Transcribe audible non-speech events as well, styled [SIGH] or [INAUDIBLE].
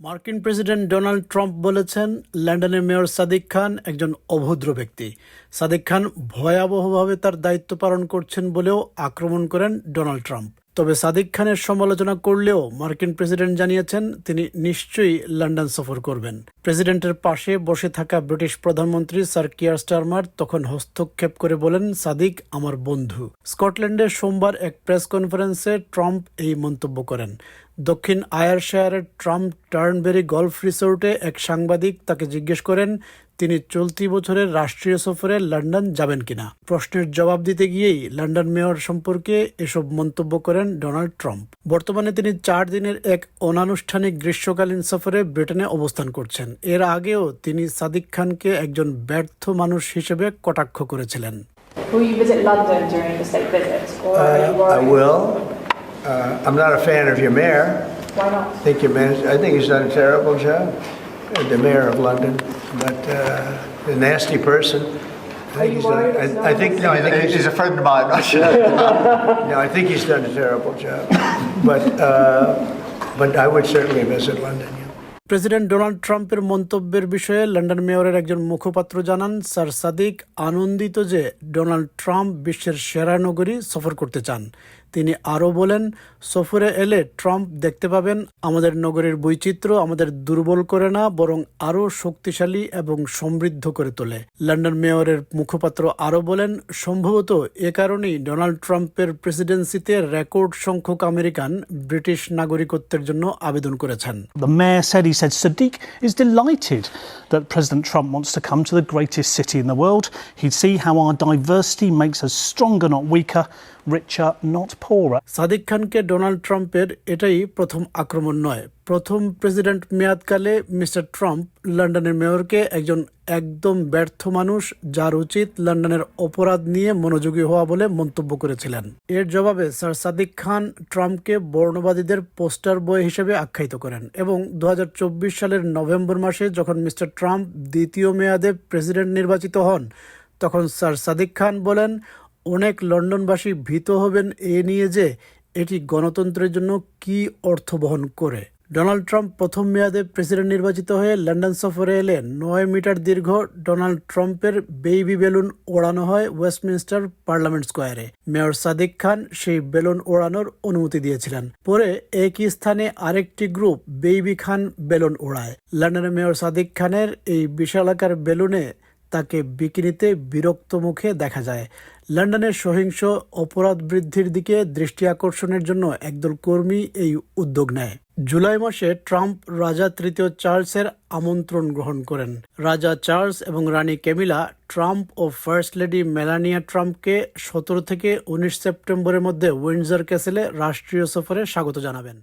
মার্কিন president Donald Trump বলেছেন, লন্ডনের মেয়র সাদিক খান একজন অভদ্র ব্যক্তি। সাদিক খান ভয়াবহভাবে তার দায়িত্ব পালন করছেন বলেও আক্রমণ করেন ডোনাল্ড ট্রাম্প। তবে সাদিক খানের সমালোচনা করলেও মার্কিন প্রেসিডেন্ট জানিয়েছেন তিনি নিশ্চয়ই লন্ডন সফর করবেন। প্রেসিডেন্টের পাশে বসে থাকা ব্রিটিশ প্রধানমন্ত্রী স্যার কিয়ার স্টারমার তখন হস্তক্ষেপ করে বলেন, সাদিক আমার বন্ধু। স্কটল্যান্ডে সোমবার এক প্রেস কনফারেন্সে ট্রাম্প এই মন্তব্য করেন। দক্ষিণ আয়ারশায়ারের ট্রাম্প টার্নবেরি গলফ রিসোর্টে এক সাংবাদিক তাকে জিজ্ঞেস করেন তিনি চলতি বছরের রাষ্ট্রীয় সফরে লন্ডন যাবেন কিনা প্রশ্নের জবাব দিতে গিয়েই লন্ডন মেয়র সম্পর্কে এসব মন্তব্য করেন ডোনাল্ড ট্রাম্প বর্তমানে তিনি চার দিনের এক অনানুষ্ঠানিক গ্রীষ্মকালীন সফরে ব্রিটেনে অবস্থান করছেন এর আগেও তিনি সাদিক খানকে একজন ব্যর্থ মানুষ হিসেবে কটাক্ষ করেছিলেন Will you visit London during the state visit? Or Uh, I will. Uh, I'm not a fan of your mayor. Why not? I think your I think he's done a terrible job, the mayor of London, but uh, a nasty person. I think he's done, I, I think, no, I think He's he's, a friend of mine. [LAUGHS] I no, I think he's done a terrible job. But, uh, but I would certainly visit London. yeah. President Donald ট্রাম্পের মন্তব্যের বিষয়ে London মেয়রের একজন মুখপাত্র জানান, sir Sadiq আনন্দিত যে Donald Trump বিশ্বের সেরা নগরী সফর করতে চান। তিনি আরও বলেন, সফরে এলে ট্রাম্প দেখতে পাবেন আমাদের নগরীর বৈচিত্র্য আমাদের দুর্বল করে না, বরং আরও শক্তিশালী এবং সমৃদ্ধ করে তোলে। লন্ডন মেয়রের মুখপাত্র আরও বলেন, সম্ভবত এ কারণেই ডোনাল্ড ট্রাম্পের প্রেসিডেন্সিতে রেকর্ড সংখ্যক আমেরিকান ব্রিটিশ নাগরিকত্বের জন্য আবেদন করেছেন। said, he said, Sadiq is delighted that President Trump wants to come to the greatest city in the world. He'd see how our diversity makes us stronger, not weaker, richer, not poorer. Sadiq খানকে Donald ট্রাম্পের এটাই প্রথম আক্রমণ নয় প্রথম president মেয়াদকালে mister Trump লন্ডনের মেয়রকে একজন একদম ব্যর্থ মানুষ, যার উচিত লন্ডনের অপরাধ নিয়ে মনোযোগী হওয়া বলে মন্তব্য করেছিলেন। এর জবাবে স্যার সাদিক খান ট্রাম্পকে বর্ণবাদীদের পোস্টার বয় হিসেবে আখ্যায়িত করেন এবং দু হাজার চব্বিশ সালের নভেম্বর মাসে যখন মিস্টার ট্রাম্প দ্বিতীয় মেয়াদে প্রেসিডেন্ট নির্বাচিত হন, তখন স্যার সাদিক খান বলেন, অনেক লন্ডনবাসী ভীত হবেন এ নিয়ে যে এটি গণতন্ত্রের জন্য কি অর্থ বহন করে। ডোনাল্ড ট্রাম্প প্রথম মেয়াদে প্রেসিডেন্ট নির্বাচিত হয়ে লন্ডন সফরে এলে নয় মিটার দীর্ঘ ডোনাল্ড ট্রাম্পের বেবি বেলুন ওড়ানো হয় ওয়েস্টমিনস্টার পার্লামেন্ট স্কোয়ারে। মেয়র সাদিক খান সেই বেলুন ওড়ানোর অনুমতি দিয়েছিলেন। পরে একই স্থানে আরেকটি গ্রুপ বেইবি খান বেলুন ওড়ায়। লন্ডনের মেয়র সাদিক খানের এই বিশালাকার বেলুনে তাকে বিকিনিতে বিরক্ত মুখে দেখা যায়। লন্ডনের সহিংস অপরাধ বৃদ্ধির দিকে দৃষ্টি আকর্ষণের জন্য একদল কর্মী এই উদ্যোগ নেয়। জুলাই মাসে ট্রাম্প রাজা তৃতীয় চার্লসের আমন্ত্রণ গ্রহণ করেন। রাজা চার্লস এবং রানী কেমিলা ট্রাম্প ও ফার্স্ট লেডি মেলানিয়া ট্রাম্পকে সতেরো থেকে উনিশ সেপ্টেম্বরের মধ্যে উইন্ডজার ক্যাসেলে রাষ্ট্রীয় সফরে স্বাগত জানাবেন।